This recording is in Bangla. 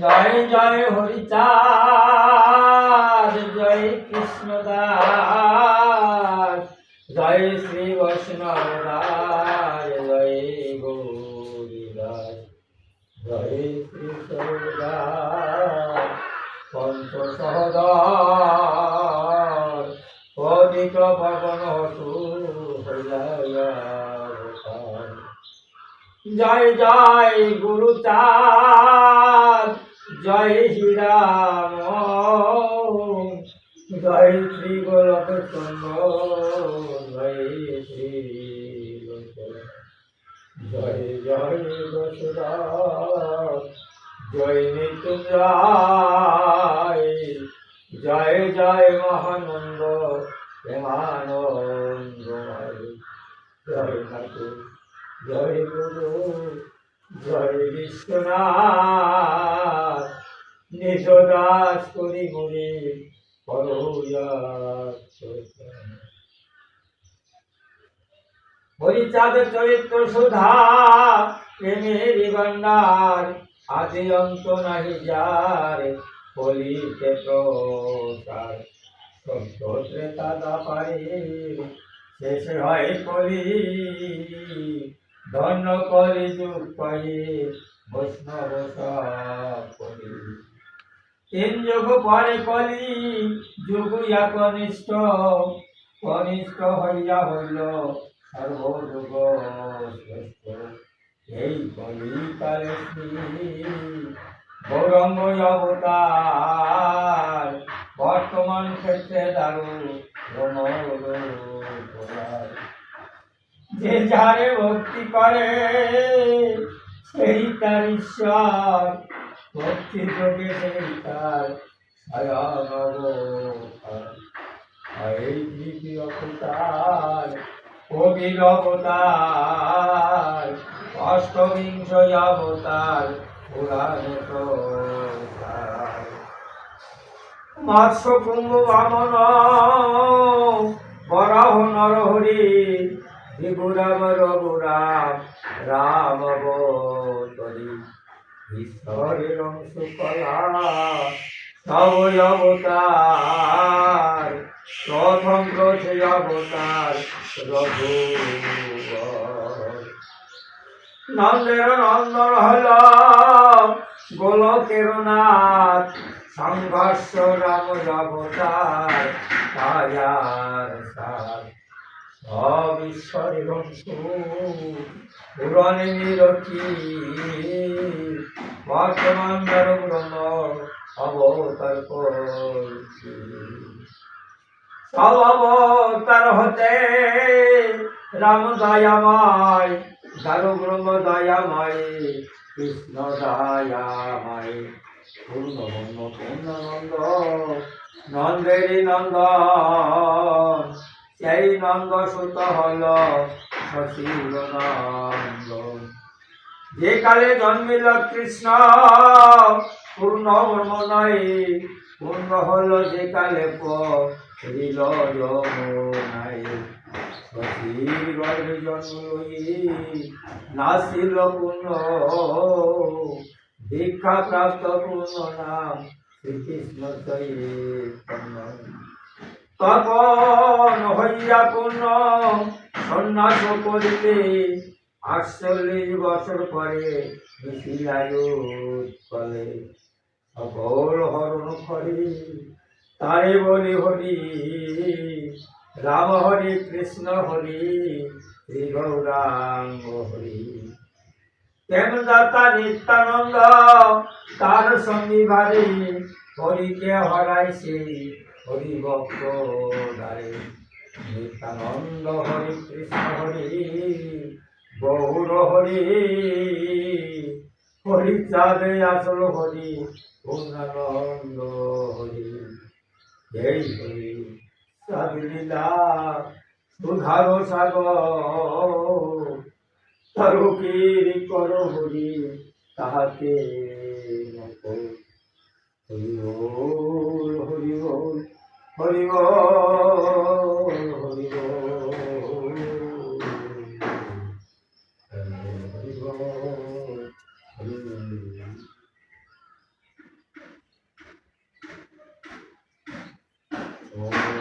জয় জয় হরি চাঁদ জয় কৃষ্ণ দাস জয় শ্রী বৈষ্ণব দাস জয় গৌরী দাস জয় শ্রী সরদাস পঞ্চ সহদার জয় জয় গুরু চাঁদ জয় শ্রীরাম জয় শ্রী গোলক চন্দ্র জয় শ্রী। জয় জয় দশরথ জয় নিত্যুঞ্জয় জয় জয় মহানন্দ প্রেমানন্দ জয় ঠাকুর জয় গুরু, জয় বিশ্বনাথ। নিজ দাস করি মুড়ি হরিচাঁদ চরিত্র সুধা, প্রেমের গন্ডার আদি অন্ত নাহি যার, বলিতে প্রসার। সত্য ত্রেতা দাপারে শেষ হয় কলি। ধন্য কলি যুগ পাই বৈষ্ণব কলি তিন যুগ পরে কলি, যুগ কনিষ্ঠ কনিষ্ঠ হইয়া হইল সর্বযুগ শ্রেষ্ঠ। এই কলি কালে শ্রী গৌরঙ্গ অবতার, বর্তমান ক্ষেত্রে দারু যে যারে ভক্তি করে, সেই তার ঈশ্বর ভক্তি যোগে সেই তার। এই অবতার অবতার, অষ্টবিংশ অবতার পুরাণে মৎস্য কুম্ভ বামন অবতার প্রথম রথে অবতার রঘু নন্দের নন্দন হল গোলকের নাথ, সংঘর্ষ রাম অবতার তায়ার সার সব ঈশ্বরের অংশ নিরকি বর্তমান ব্রহ্ম অবতার হতে রাম দয়াময় দারু ব্রহ্ম দয়াময়, কৃষ্ণ দয়াময়। পূর্ণ ব্রহ্ম পূর্ণানন্দ নন্দেরই নন্দন, সেই নন্দ সুত হল শশীল নন্দন। যে কালে জন্মিল কৃষ্ণ, পূর্ণ ব্রহ্ম নয় পূর্ণ হল যে কালে পিল নাই। শশীর গর্ভে জন্ম লই নাসিল পূর্ণ। দীক্ষা প্রাপ্ত পূর্ণ নাম শ্রীকৃষ্ণ চৈতন্য। তপন হইয়া পূর্ণ, সন্ন্যাস করিতে আটচল্লিশ বছর পরে মিশিলায়ু কলে সকল হরণ করি। তারে বলি হরি, রাম হরি, কৃষ্ণ হরি শ্রী গৌরাঙ্গ হরি প্রেমদাতা নিত্যানন্দ, তার সঙ্গী ভারে হরিকে হরাই সেই হরি ভক্ত দারে নিত্যানন্দ হরি, কৃষ্ণ হরি হরি হরি চাঁদে আসল হরি, পূর্ণানন্দ হরি। এই হরি সাধলীলা সুধার সাগর, তরুকির কর হরি তাহাকে হরি বল হরি বল হরি বল। Oh.